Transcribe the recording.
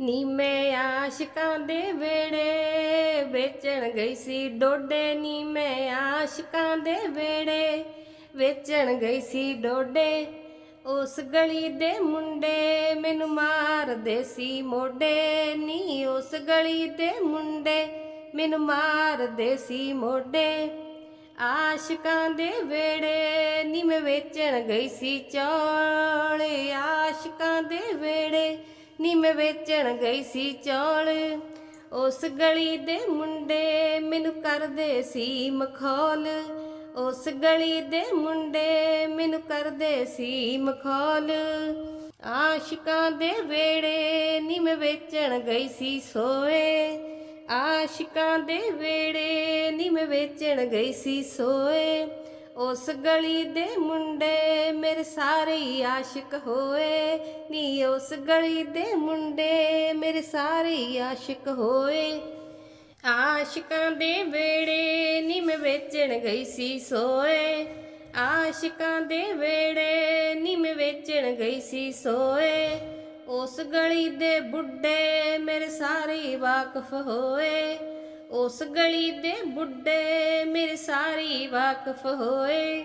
ਨੀ ਮੈਂ ਆਸ਼ਿਕਾਂ ਦੇ ਵੇੜੇ ਵੇਚਣ ਗਈ ਸੀ ਡੋਡੇ ਨੀ ਮੈਂ ਆਸ਼ਿਕਾਂ ਦੇ ਵੇੜੇ ਵੇਚਣ ਗਈ ਸੀ ਡੋਡੇ। ਉਸ ਗਲੀ ਦੇ ਮੁੰਡੇ ਮੈਨੂੰ ਮਾਰਦੇ ਸੀ ਮੋਢੇ, ਨੀ ਉਸ ਗਲੀ ਦੇ ਮੁੰਡੇ ਮੈਨੂੰ ਮਾਰਦੇ ਸੀ ਮੋਢੇ। ਆਸ਼ਿਕਾਂ ਦੇ ਵੇੜੇ ਨੀ ਮੈਂ ਵੇਚਣ ਗਈ ਸੀ ਚੌਲੇ, ਆਸ਼ਿਕਾਂ ਦੇ ਵੇੜੇ ਨੀ ਮੈਂ ਵੇਚਣ ਗਈ ਸੀ ਚੌਲ। ਉਸ ਗਲੀ ਦੇ ਮੁੰਡੇ ਮੈਨੂੰ ਕਰਦੇ ਸੀ ਮਖੌਲ। ਉਸ ਗਲੀ ਦੇ ਮੁੰਡੇ ਮੈਨੂੰ ਕਰਦੇ ਸੀ ਮਖੌਲ। ਆਸ਼ਿਕਾਂ ਦੇ ਵੇੜੇ ਨੀ ਮੈਂ ਵੇਚਣ ਗਈ ਸੀ ਸੋਏ। ਆਸ਼ਿਕਾਂ ਦੇ ਵੇੜੇ ਨੀ ਮੈਂ ਵੇਚਣ ਗਈ ਸੀ ਸੋਏ। ਉਸ ਗਲੀ ਦੇ ਮੁੰਡੇ ਮੇਰੇ ਸਾਰੇ ਹੀ ਆਸ਼ਿਕ ਹੋਏ। ਨੀ ਉਸ ਗਲੀ ਦੇ ਮੁੰਡੇ ਮੇਰੇ ਸਾਰੇ ਹੀ ਆਸ਼ਿਕ ਹੋਏ। ਆਸ਼ਿਕਾਂ ਦੇ ਵੇੜੇ ਨੀ ਮੈਂ ਵੇਚਣ ਗਈ ਸੀ ਸੋਏ। ਆਸ਼ਿਕਾਂ ਦੇ ਵੇੜੇ ਨੀ ਮੈਂ ਵੇਚਣ ਗਈ ਸੀ ਸੋਏ। ਉਸ ਗਲੀ ਦੇ ਬੁੱਢੇ ਮੇਰੇ ਸਾਰੇ ਵਾਕਫ ਹੋਏ। ਉਸ ਗਲੀ ਦੇ ਬੁੱਢੇ ਮੇਰੇ ਸਾਰੇ ਵਾਕਫ ਹੋਏ।